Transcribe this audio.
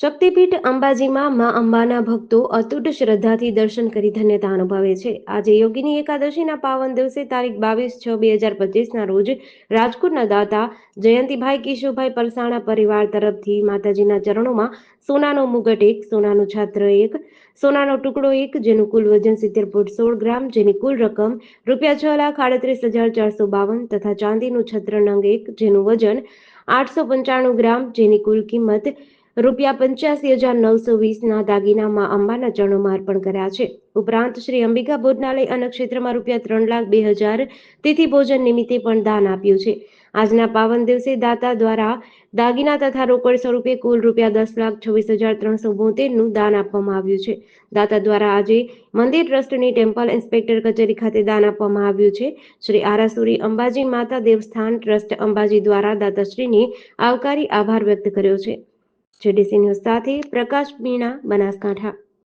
શક્તિપીઠ અંબાજીમાં મા અંબાના ભક્તો અતૂટ શ્રદ્ધાથી દર્શન કરી ધન્યતા અનુભવે છે. આજે યોગીની એકાદશીના પાવન દિવસે તારીખ બાવીસ છ બે હજાર પચીસના રોજ રાજકોટના દાતા જયંતિભાઈ કિશોરભાઈ પરસાણા પરિવાર તરફથી માતાજીના ચરણોમાં સોનાનો મુગટ એક, સોનાનું છાત્ર એક, સોનાનો ટુકડો એક, જેનું કુલ વજન સિત્તેર ફૂટ સોળ ગ્રામ, જેની કુલ રકમ રૂપિયા છ લાખ આડત્રીસ હજાર ચારસો બાવન તથા ચાંદીનું છત્ર નંગ એક, જેનું વજન આઠસો પંચાણું ગ્રામ, જેની કુલ કિંમત રૂપિયા પંચ્યાસી હજાર નવસો વીસના દાગીનામાં અંબાના ચરણોમાં અર્પણ કર્યા છે. ઉપરાંત શ્રી અંબિકા ભોજનાલય અન્ન ક્ષેત્રમાં રૂપિયા ત્રણ લાખ બે હજાર તિથિ ભોજન નિમિત્તે પણ દાન આપ્યું છે. આજના પાવન દિવસે દાતા દ્વારા દાગીના તથા રોકડ સ્વરૂપે કુલ રૂપિયા દસ લાખ છવ્વીસ હજાર ત્રણસો બોતેરનું દાન આપવામાં આવ્યું છે. દાતા દ્વારા આજે મંદિર ટ્રસ્ટની ટેમ્પલ ઇન્સ્પેક્ટર કચેરી ખાતે દાન આપવામાં આવ્યું છે. શ્રી આરાસુરી અંબાજી માતા દેવસ્થાન ટ્રસ્ટ અંબાજી દ્વારા દાતાશ્રીની આવકારી આભાર વ્યક્ત કર્યો છે. જેડીસી ન્યૂઝ સાથે પ્રકાશ મીણા બનાસકાંઠા.